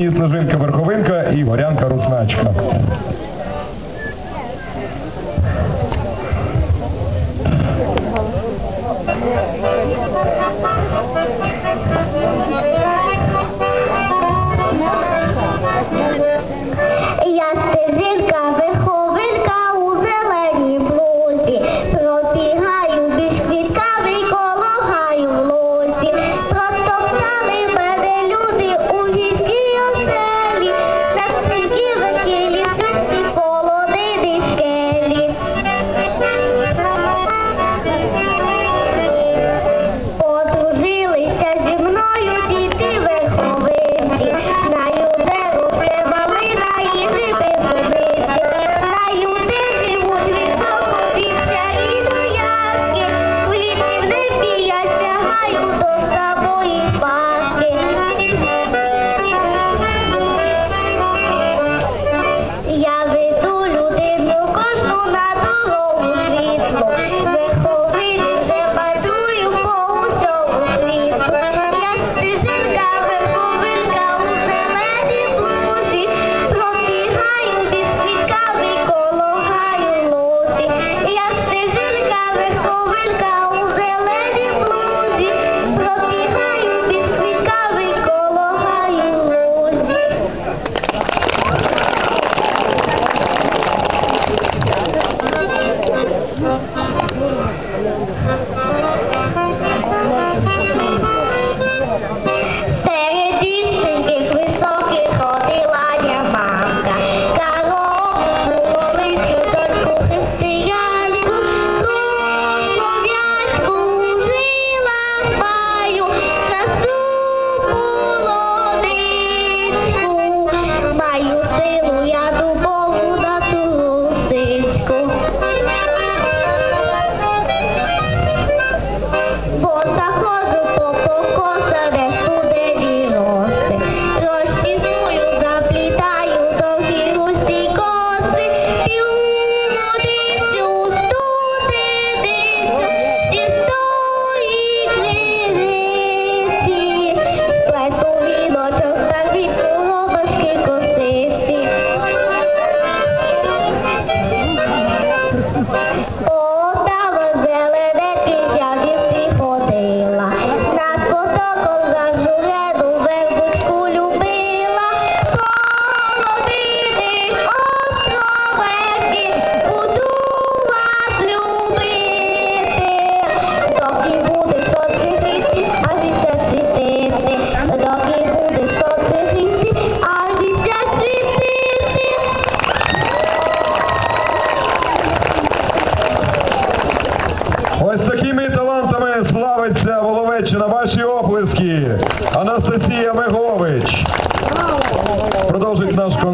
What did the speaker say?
І Снежинка Верховинка і Горянка Русначка. Oh. Thank you. Olha, Німеччина, ваші оплески. Анастасія Мегович. Продовжить наш концерт.